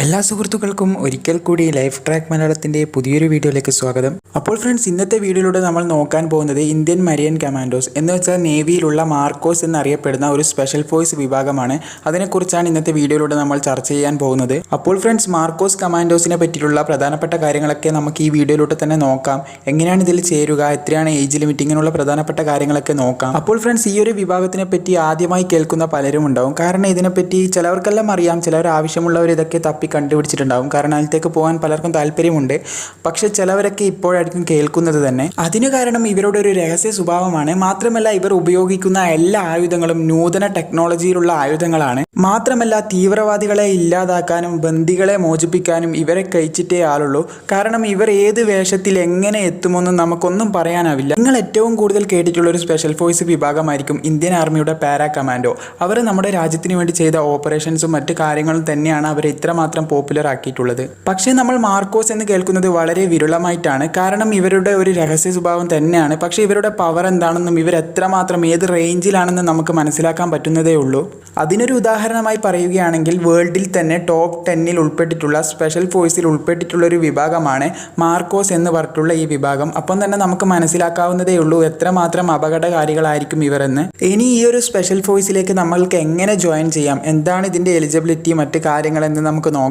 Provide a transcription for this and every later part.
എല്ലാ സുഹൃത്തുക്കൾക്കും ഒരിക്കൽ കൂടി ലൈഫ് ട്രാക്ക് മലയാളത്തിന്റെ പുതിയൊരു വീഡിയോയിലേക്ക് സ്വാഗതം. അപ്പോൾ ഫ്രണ്ട്സ് ഇന്നത്തെ വീഡിയോയിലൂടെ നമ്മൾ നോക്കാൻ പോകുന്നത് ഇന്ത്യൻ മരിയൻ കമാൻഡോസ് എന്ന് വെച്ചാൽ നേവിയിലുള്ള മാർക്കോസ് എന്നറിയപ്പെടുന്ന ഒരു സ്പെഷ്യൽ ഫോഴ്സ് വിഭാഗമാണ്. അതിനെക്കുറിച്ചാണ് ഇന്നത്തെ വീഡിയോയിലൂടെ നമ്മൾ ചർച്ച ചെയ്യാൻ പോകുന്നത്. അപ്പോൾ ഫ്രണ്ട്സ് മാർക്കോസ് കമാൻഡോസിനെ പറ്റിയിട്ടുള്ള പ്രധാനപ്പെട്ട കാര്യങ്ങളൊക്കെ നമുക്ക് ഈ വീഡിയോയിലൂടെ തന്നെ നോക്കാം. എങ്ങനെയാണ് ഇതിൽ ചേരുക? എത്രയാണ് ഏജ് ലിമിറ്റ്? ഇങ്ങനെയുള്ള പ്രധാനപ്പെട്ട കാര്യങ്ങളൊക്കെ നോക്കാം. അപ്പോൾ ഫ്രണ്ട്സ് ഈ ഒരു വിഭാഗത്തിനെ പറ്റി ആദ്യമായി കേൾക്കുന്ന പലരും ഉണ്ടാവും. കാരണം ഇതിനെപ്പറ്റി ചിലവർക്കെല്ലാം അറിയാം. ചിലർ ആവശ്യമുള്ളവർ ഇതൊക്കെ കണ്ടുപിടിച്ചിട്ടുണ്ടാവും. കാരണം അതിലേക്ക് പോകാൻ പലർക്കും താല്പര്യമുണ്ട്. പക്ഷെ ചിലവരൊക്കെ ഇപ്പോഴായിരിക്കും കേൾക്കുന്നത് തന്നെ. അതിന് കാരണം ഇവരുടെ ഒരു രഹസ്യ സ്വഭാവമാണ്. മാത്രമല്ല ഇവർ ഉപയോഗിക്കുന്ന എല്ലാ ആയുധങ്ങളും നൂതന ടെക്നോളജിയിലുള്ള ആയുധങ്ങളാണ്. മാത്രമല്ല തീവ്രവാദികളെ ഇല്ലാതാക്കാനും ബന്ദികളെ മോചിപ്പിക്കാനും ഇവരെ കഴിച്ചിട്ടേ ആളുള്ളൂ. കാരണം ഇവർ ഏത് വേഷത്തിൽ എങ്ങനെ എത്തുമെന്നും നമുക്കൊന്നും പറയാനാവില്ല. നിങ്ങൾ ഏറ്റവും കൂടുതൽ കേട്ടിട്ടുള്ള ഒരു സ്പെഷ്യൽ ഫോഴ്സ് വിഭാഗമായിരിക്കും ഇന്ത്യൻ ആർമിയുടെ പാരാ കമാൻഡോ അവർ നമ്മുടെ രാജ്യത്തിന് വേണ്ടി ചെയ്ത ഓപ്പറേഷൻസും മറ്റു കാര്യങ്ങളും തന്നെയാണ് അവർ ഇത്രമാത്രം പോപ്പുലർ ആക്കിയിട്ടുള്ളത്. പക്ഷേ നമ്മൾ മാർക്കോസ് എന്ന് കേൾക്കുന്നത് വളരെ വിരളമായിട്ടാണ്. കാരണം ഇവരുടെ ഒരു രഹസ്യ സ്വഭാവം തന്നെയാണ്. പക്ഷേ ഇവരുടെ പവർ എന്താണെന്നും ഇവർ എത്രമാത്രം ഏത് റേഞ്ചിലാണെന്നും നമുക്ക് മനസ്സിലാക്കാൻ പറ്റുന്നതേ ഉള്ളൂ. അതിനൊരു ഉദാഹരണമായി പറയുകയാണെങ്കിൽ വേൾഡിൽ തന്നെ ടോപ്പ് ടെന്നിൽ ഉൾപ്പെട്ടിട്ടുള്ള സ്പെഷ്യൽ ഫോഴ്സിൽ ഉൾപ്പെട്ടിട്ടുള്ള ഒരു വിഭാഗമാണ് മാർക്കോസ് എന്ന് പറഞ്ഞിട്ടുള്ള ഈ വിഭാഗം. അപ്പം തന്നെ നമുക്ക് മനസ്സിലാക്കാവുന്നതേ ഉള്ളൂ എത്രമാത്രം അപകടകാരികളായിരിക്കും ഇവരെന്ന് ഇനി ഈ ഒരു സ്പെഷ്യൽ ഫോഴ്സിലേക്ക് നമ്മൾക്ക് എങ്ങനെ ജോയിൻ ചെയ്യാം? എന്താണ് ഇതിന്റെ എലിജിബിലിറ്റി മറ്റ് കാര്യങ്ങളെന്ന് നമുക്ക് നോക്കാം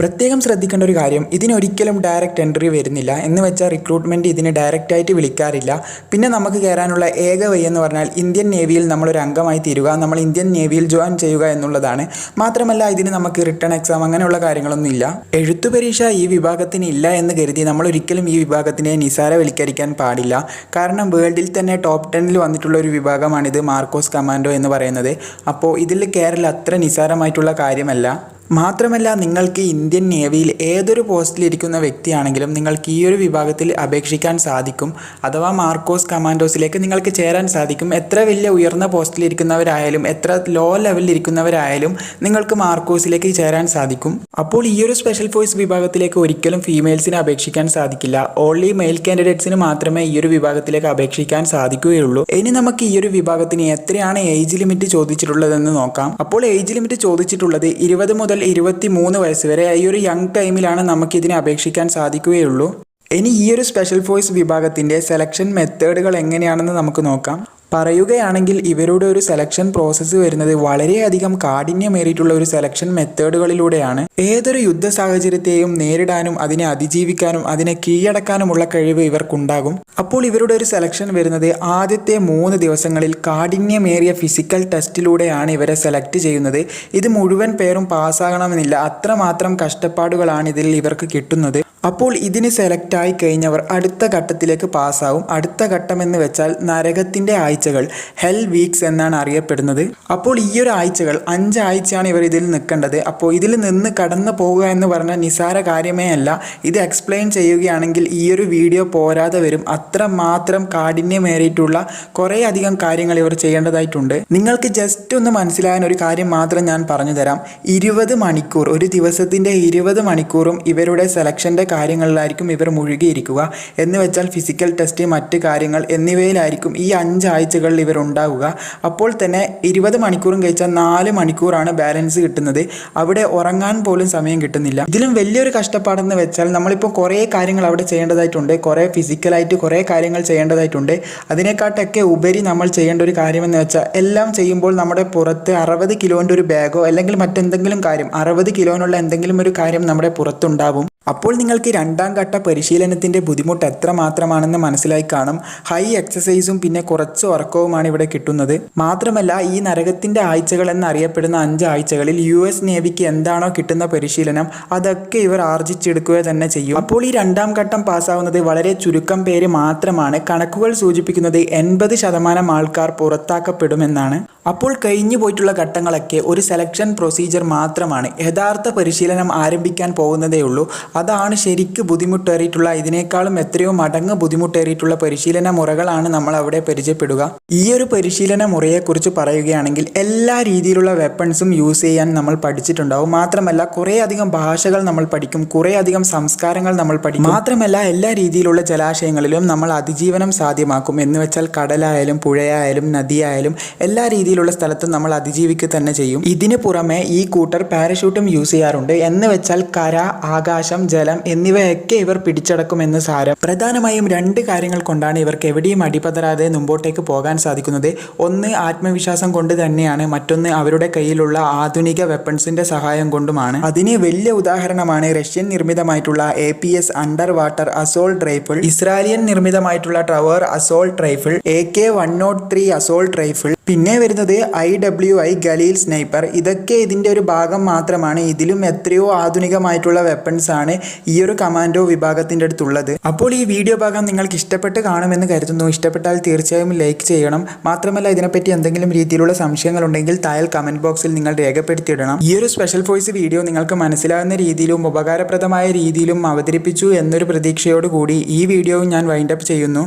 പ്രത്യേകം ശ്രദ്ധിക്കേണ്ട ഒരു കാര്യം ഇതിനൊരിക്കലും ഡയറക്റ്റ് എൻട്രി വരുന്നില്ല. എന്ന് വെച്ചാൽ റിക്രൂട്ട്മെന്റ് ഇതിന് ഡയറക്റ്റായിട്ട് വിളിക്കാറില്ല. പിന്നെ നമുക്ക് കയറാനുള്ള ഏക വഴി എന്ന് പറഞ്ഞാൽ ഇന്ത്യൻ നേവിയിൽ നമ്മളൊരു അംഗമായി തീരുക നമ്മൾ ഇന്ത്യൻ നേവിയിൽ ജോയിൻ ചെയ്യുക എന്നുള്ളതാണ്. മാത്രമല്ല ഇതിന് നമുക്ക് റിട്ടേൺ എക്സാം അങ്ങനെയുള്ള കാര്യങ്ങളൊന്നും ഇല്ല. എഴുത്തു പരീക്ഷ ഈ വിഭാഗത്തിന് ഇല്ല എന്ന് കരുതി നമ്മൾ ഒരിക്കലും ഈ വിഭാഗത്തിനെ നിസാരവൽക്കരിക്കാൻ പാടില്ല. കാരണം വേൾഡിൽ തന്നെ ടോപ്പ് ടെന്നിൽ വന്നിട്ടുള്ള ഒരു വിഭാഗമാണിത് മാർക്കോസ് കമാൻഡോ എന്ന് പറയുന്നത്. അപ്പോൾ ഇതിൽ കേരളം അത്ര നിസാരമായിട്ടുള്ള കാര്യമല്ല. മാത്രമല്ല നിങ്ങൾക്ക് ഇന്ത്യൻ നേവിയിൽ ഏതൊരു പോസ്റ്റിലിരിക്കുന്ന വ്യക്തിയാണെങ്കിലും നിങ്ങൾക്ക് ഈ ഒരു വിഭാഗത്തിൽ അപേക്ഷിക്കാൻ സാധിക്കും. അഥവാ മാർക്കോസ് കമാൻഡോസിലേക്ക് നിങ്ങൾക്ക് ചേരാൻ സാധിക്കും. എത്ര വലിയ ഉയർന്ന പോസ്റ്റിലിരിക്കുന്നവരായാലും എത്ര ലോ ലെവലിൽ ഇരിക്കുന്നവരായാലും നിങ്ങൾക്ക് മാർക്കോസിലേക്ക് ചേരാൻ സാധിക്കും. അപ്പോൾ ഈ ഒരു സ്പെഷ്യൽ ഫോഴ്സ് വിഭാഗത്തിലേക്ക് ഒരിക്കലും ഫീമെയിൽസിന് അപേക്ഷിക്കാൻ സാധിക്കില്ല. ഓൺലി മെയിൽ കാൻഡിഡേറ്റ്സിന് മാത്രമേ ഈ ഒരു വിഭാഗത്തിലേക്ക് അപേക്ഷിക്കാൻ സാധിക്കുകയുള്ളൂ. ഇനി നമുക്ക് ഈ ഒരു വിഭാഗത്തിന് എത്രയാണ് ഏജ് ലിമിറ്റ് ചോദിച്ചിട്ടുള്ളതെന്ന് നോക്കാം. അപ്പോൾ ഏജ് ലിമിറ്റ് ചോദിച്ചിട്ടുള്ളത് ഇരുപത് മുതൽ ഇരുപത്തി മൂന്ന് വയസ്സ് വരെ ഈ ഒരു യങ് ടൈമിലാണ് നമുക്കിതിനെ അപേക്ഷിക്കാൻ സാധിക്കുകയുള്ളൂ. ഇനി ഈ ഒരു സ്പെഷ്യൽ ഫോഴ്സ് വിഭാഗത്തിന്റെ സെലക്ഷൻ മെത്തേഡുകൾ എങ്ങനെയാണെന്ന് നമുക്ക് നോക്കാം. പറയുകയാണെങ്കിൽ ഇവരുടെ ഒരു സെലക്ഷൻ പ്രോസസ്സ് വരുന്നത് വളരെയധികം കാഠിന്യമേറിയിട്ടുള്ള ഒരു സെലക്ഷൻ മെത്തേഡുകളിലൂടെയാണ് ഏതൊരു യുദ്ധ സാഹചര്യത്തെയും നേരിടാനും അതിനെ അതിജീവിക്കാനും അതിനെ കീഴടക്കാനുമുള്ള കഴിവ് ഇവർക്കുണ്ടാകും. അപ്പോൾ ഇവരുടെ ഒരു സെലക്ഷൻ വരുന്നത് ആദ്യത്തെ മൂന്ന് ദിവസങ്ങളിൽ കാഠിന്യമേറിയ ഫിസിക്കൽ ടെസ്റ്റിലൂടെയാണ് ഇവരെ സെലക്ട് ചെയ്യുന്നത്. ഇത് മുഴുവൻ പേരും പാസ്സാകണമെന്നില്ല അത്രമാത്രം കഷ്ടപ്പാടുകളാണ് ഇതിൽ ഇവർക്ക് കിട്ടുന്നത്. അപ്പോൾ ഇതിന് സെലക്ട് ആയി കഴിഞ്ഞവർ അടുത്ത ഘട്ടത്തിലേക്ക് പാസ്സാവും അടുത്ത ഘട്ടം എന്ന് വെച്ചാൽ നരകത്തിന്റെ ആഴ്ചകൾ ഹെൽ വീക്സ് എന്നാണ് അറിയപ്പെടുന്നത്. അപ്പോൾ ഈ ഒരു ആഴ്ചകൾ അഞ്ചാഴ്ചയാണ് ഇവർ ഇതിൽ നിൽക്കേണ്ടത്. അപ്പോൾ ഇതിൽ നിന്ന് കടന്നു പോവുക എന്ന് പറഞ്ഞാൽ നിസാര കാര്യമേ അല്ല. ഇത് എക്സ്പ്ലെയിൻ ചെയ്യുകയാണെങ്കിൽ ഈ ഒരു വീഡിയോ പോരാതെ വരും. അത്ര മാത്രം കാഠിന്യമേറിയിട്ടുള്ള കുറേ അധികം കാര്യങ്ങൾ ഇവർ ചെയ്യേണ്ടതായിട്ടുണ്ട്. നിങ്ങൾക്ക് ജസ്റ്റ് ഒന്ന് മനസ്സിലാകാൻ ഒരു കാര്യം മാത്രം ഞാൻ പറഞ്ഞു തരാം. ഇരുപത് മണിക്കൂർ ഒരു ദിവസത്തിന്റെ ഇരുപത് മണിക്കൂറും ഇവരുടെ സെലക്ഷന്റെ കാര്യങ്ങളിലായിരിക്കും ഇവർ മുഴുകിയിരിക്കുക. എന്ന് വെച്ചാൽ ഫിസിക്കൽ ടെസ്റ്റ് മറ്റ് കാര്യങ്ങൾ എന്നിവയിലായിരിക്കും ഈ അഞ്ചാഴ്ചകളിൽ ഇവർ ഉണ്ടാവുക. അപ്പോൾ തന്നെ ഇരുപത് മണിക്കൂറും കഴിച്ചാൽ നാല് മണിക്കൂറാണ് ബാലൻസ് കിട്ടുന്നത്. അവിടെ ഉറങ്ങാൻ പോലും സമയം കിട്ടുന്നില്ല. ഇതിലും വലിയൊരു കഷ്ടപ്പാടെന്ന് വെച്ചാൽ നമ്മളിപ്പോൾ കുറേ കാര്യങ്ങൾ അവിടെ ചെയ്യേണ്ടതായിട്ടുണ്ട്. കുറേ ഫിസിക്കലായിട്ട് കുറേ കാര്യങ്ങൾ ചെയ്യേണ്ടതായിട്ടുണ്ട്. അതിനെക്കാട്ടൊക്കെ ഉപരി നമ്മൾ ചെയ്യേണ്ട ഒരു കാര്യമെന്ന് വെച്ചാൽ എല്ലാം ചെയ്യുമ്പോൾ നമ്മുടെ പുറത്ത് അറുപത് കിലോന്റെ ഒരു ബാഗോ അല്ലെങ്കിൽ മറ്റെന്തെങ്കിലും കാര്യം അറുപത് കിലോനുള്ള എന്തെങ്കിലും ഒരു കാര്യം നമ്മുടെ പുറത്തുണ്ടാവും. അപ്പോൾ നിങ്ങൾക്ക് രണ്ടാം ഘട്ട പരിശീലനത്തിന്റെ ബുദ്ധിമുട്ട് എത്ര മാത്രമാണെന്ന് മനസ്സിലായി കാണും. ഹൈ എക്സസൈസും പിന്നെ കുറച്ച് ഉറക്കവുമാണ് ഇവിടെ കിട്ടുന്നത്. മാത്രമല്ല ഈ നരകത്തിന്റെ ആഴ്ചകൾ എന്നറിയപ്പെടുന്ന അഞ്ച് ആഴ്ചകളിൽ യു എസ് നേവിക്ക് എന്താണോ കിട്ടുന്ന പരിശീലനം അതൊക്കെ ഇവർ ആർജിച്ചെടുക്കുക തന്നെ ചെയ്യും. അപ്പോൾ ഈ രണ്ടാം ഘട്ടം പാസ്സാവുന്നത് വളരെ ചുരുക്കം പേര് മാത്രമാണ്. കണക്കുകൾ സൂചിപ്പിക്കുന്നത് എൺപത് ശതമാനം ആൾക്കാർ പുറത്താക്കപ്പെടുമെന്നാണ്. അപ്പോൾ കഴിഞ്ഞു പോയിട്ടുള്ള ഘട്ടങ്ങളൊക്കെ ഒരു സെലക്ഷൻ പ്രൊസീജിയർ മാത്രമാണ്. യഥാർത്ഥ പരിശീലനം ആരംഭിക്കാൻ പോകുന്നതേ ഉള്ളൂ. അതാണ് ശരിക്ക് ബുദ്ധിമുട്ടേറിയിട്ടുള്ള ഇതിനേക്കാളും എത്രയോ മടങ്ങ് ബുദ്ധിമുട്ടേറിയിട്ടുള്ള പരിശീലന മുറകളാണ് നമ്മൾ അവിടെ പരിചയപ്പെടുക. ഈ ഒരു പരിശീലന മുറയെക്കുറിച്ച് പറയുകയാണെങ്കിൽ എല്ലാ രീതിയിലുള്ള വെപ്പൺസും യൂസ് ചെയ്യാൻ നമ്മൾ പഠിച്ചിട്ടുണ്ടാവും. മാത്രമല്ല കുറേ അധികം ഭാഷകൾ നമ്മൾ പഠിക്കും കുറേ അധികം സംസ്കാരങ്ങൾ നമ്മൾ പഠിക്കും. മാത്രമല്ല എല്ലാ രീതിയിലുള്ള ജലാശയങ്ങളിലും നമ്മൾ അതിജീവനം സാധ്യമാക്കും. എന്ന് വെച്ചാൽ കടലായാലും പുഴയായാലും നദിയായാലും എല്ലാ രീതിയിലുള്ള സ്ഥലത്തും നമ്മൾ അതിജീവിക്കുക തന്നെ ചെയ്യും. ഇതിന് പുറമെ ഈ കൂട്ടർ പാരഷൂട്ടും യൂസ് ചെയ്യാറുണ്ട്. എന്ന് വെച്ചാൽ കര ആകാശം ജലം എന്നിവയൊക്കെ ഇവർ പിടിച്ചടക്കുമെന്ന് സാരം. പ്രധാനമായും രണ്ട് കാര്യങ്ങൾ കൊണ്ടാണ് ഇവർക്ക് എവിടെയും അടിപതരാതെ മുമ്പോട്ടേക്ക് പോകാൻ സാധിക്കുന്നത്. ഒന്ന് ആത്മവിശ്വാസം കൊണ്ട് തന്നെയാണ്. മറ്റൊന്ന് അവരുടെ കയ്യിലുള്ള ആധുനിക വെപ്പൺസിന്റെ സഹായം കൊണ്ടുമാണ്. അതിന് വലിയ ഉദാഹരണമാണ് Russian നിർമ്മിതമായിട്ടുള്ള A P S under water assault rifle ഇസ്രായേലിയൻ നിർമ്മിതമായിട്ടുള്ള Tavor assault rifle A K one not three assault rifle പിന്നെ വരുന്നത് I W I Galil sniper. ഇതൊക്കെ ഇതിന്റെ ഒരു ഭാഗം മാത്രമാണ്. ഇതിലും എത്രയോ ആധുനികമായിട്ടുള്ള വെപ്പൺസ് ആണ് ഈ ഒരു കമാൻഡോ വിഭാഗത്തിന്റെ അടുത്തുള്ളത്. അപ്പോൾ ഈ വീഡിയോ ഭാഗം നിങ്ങൾക്ക് ഇഷ്ടപ്പെട്ട് കാണുമെന്ന് കരുതുന്നു. ഇഷ്ടപ്പെട്ടാൽ തീർച്ചയായും ലൈക്ക് ചെയ്യണം. മാത്രമല്ല ഇതിനെപ്പറ്റി എന്തെങ്കിലും രീതിയിലുള്ള സംശയങ്ങളുണ്ടെങ്കിൽ താഴെ കമന്റ് ബോക്സിൽ നിങ്ങൾ രേഖപ്പെടുത്തിയിടണം. ഈ ഒരു സ്പെഷ്യൽ ഫോഴ്സ് വീഡിയോ നിങ്ങൾക്ക് മനസ്സിലാകുന്ന രീതിയിലും ഉപകാരപ്രദമായ രീതിയിലും അവതരിപ്പിച്ചു എന്നൊരു പ്രതീക്ഷയോടുകൂടി ഈ വീഡിയോ ഞാൻ വൈൻഡപ്പ് ചെയ്യുന്നു.